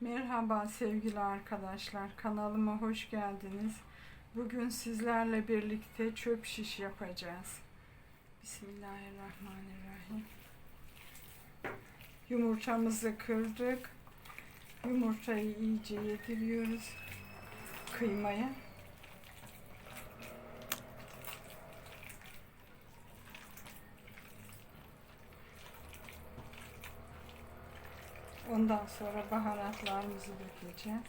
Merhaba sevgili arkadaşlar. Kanalıma hoş geldiniz. Bugün sizlerle birlikte çöp şiş yapacağız. Bismillahirrahmanirrahim. Yumurtamızı kırdık. Yumurtayı iyice yediriyoruz kıymaya. Ondan sonra baharatlarımızı dökeceğiz.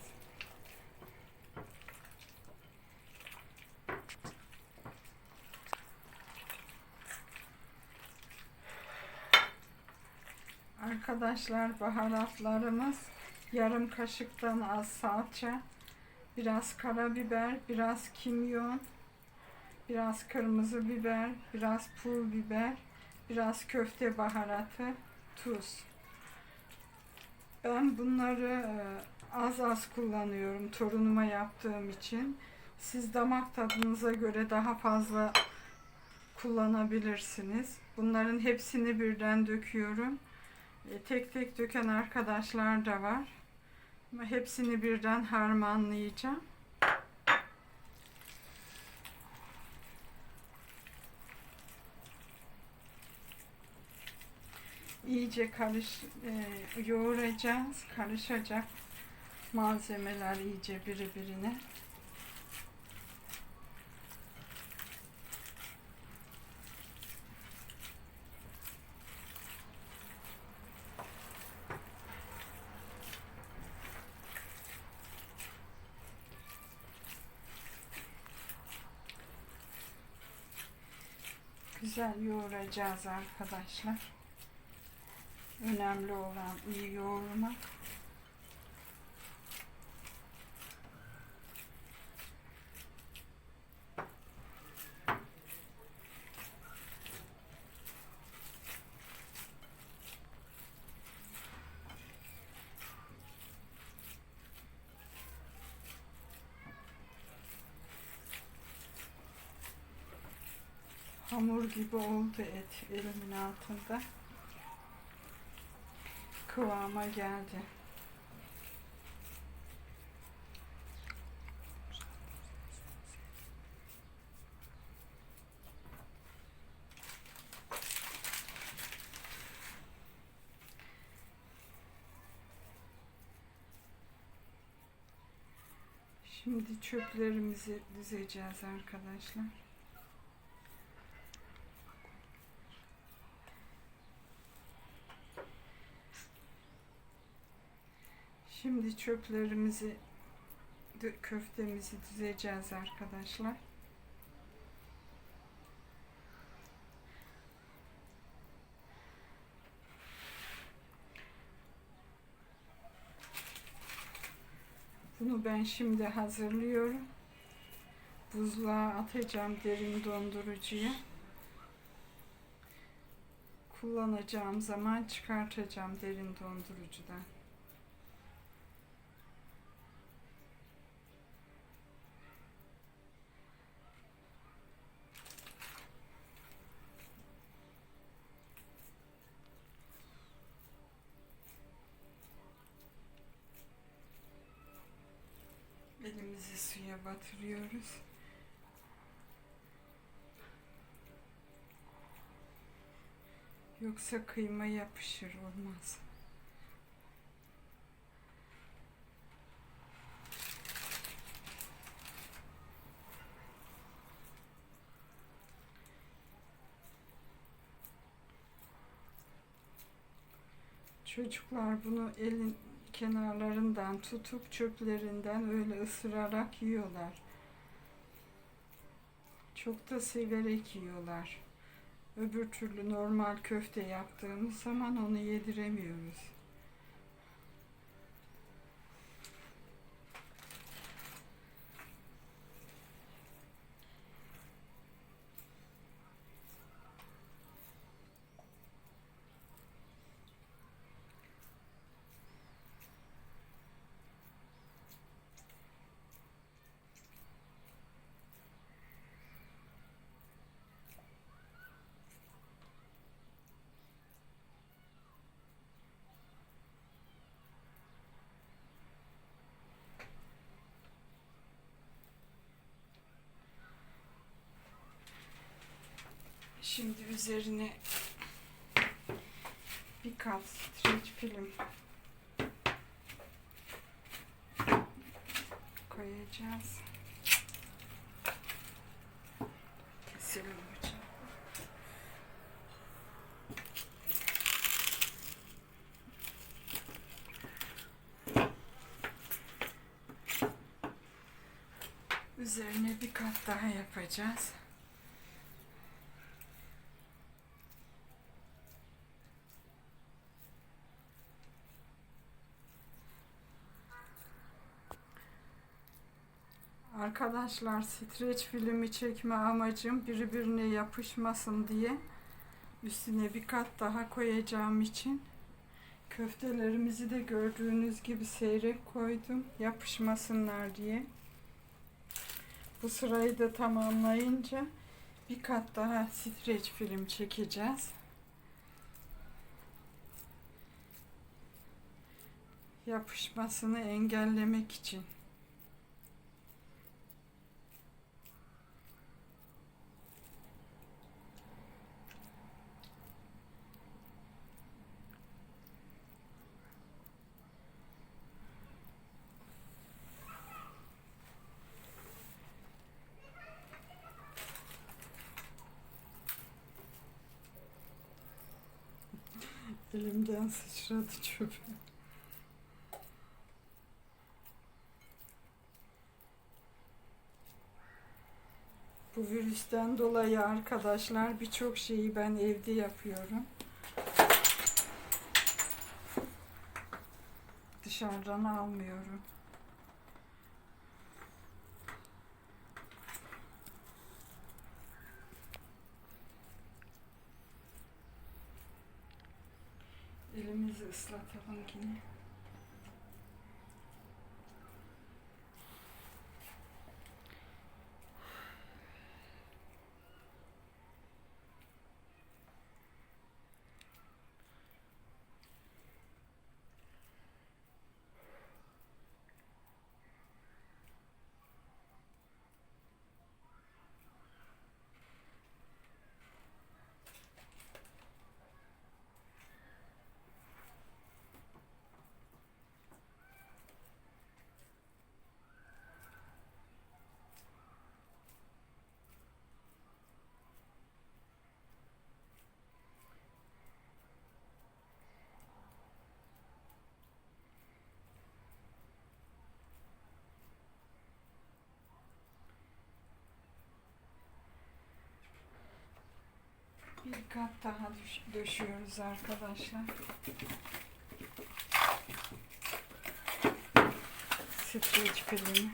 Arkadaşlar baharatlarımız yarım kaşıktan az salça, biraz karabiber, biraz kimyon, biraz kırmızı biber, biraz pul biber, biraz köfte baharatı, tuz. Ben bunları e, az az kullanıyorum torunuma yaptığım için. Siz damak tadınıza göre daha fazla kullanabilirsiniz. Bunların hepsini birden döküyorum. E, Tek tek döken arkadaşlar da var. Hepsini birden harmanlayacağım. İyice karış e, yoğuracağız. Karışacak malzemeler iyice birbirine. Güzel yoğuracağız arkadaşlar. Önemli olan iyi yoğurmak. Hamur gibi oldu et elimin altında kıvama geldi. Şimdi çöplerimizi dizeceğiz arkadaşlar. Şimdi çöplerimizi köftemizi dizeceğiz arkadaşlar. Bunu ben şimdi hazırlıyorum. Buzluğa atacağım derin dondurucuya. Kullanacağım zaman çıkartacağım derin dondurucudan. Suya batırıyoruz. Yoksa kıyma yapışır olmaz. Çocuklar bunu elin kenarlarından tutup çöplerinden öyle ısırarak yiyorlar. Çok da severek yiyorlar. Öbür türlü normal köfte yaptığımız zaman onu yediremiyoruz. Şimdi üzerine bir kat streç film koyacağız. Keselim bıçağı. Üzerine bir kat daha yapacağız. Arkadaşlar streç filmi çekme amacım birbirine yapışmasın diye üstüne bir kat daha koyacağım için köftelerimizi de gördüğünüz gibi seyrek koydum yapışmasınlar diye. Bu sırayı da tamamlayınca bir kat daha streç film çekeceğiz. Yapışmasını engellemek için. Elimden sıçradı çöpe. Bu virüsten dolayı arkadaşlar birçok şeyi ben evde yapıyorum. Dışarıdan almıyorum. ze straty Wankini. Bir kat daha döşüyoruz arkadaşlar. Streç filmi.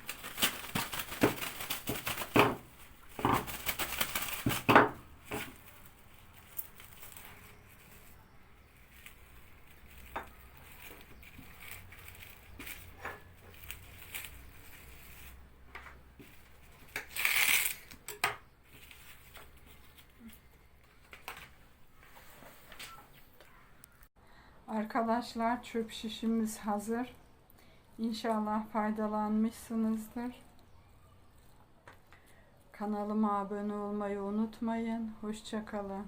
Arkadaşlar çöp şişimiz hazır. İnşallah faydalanmışsınızdır. Kanalıma abone olmayı unutmayın. Hoşçakalın.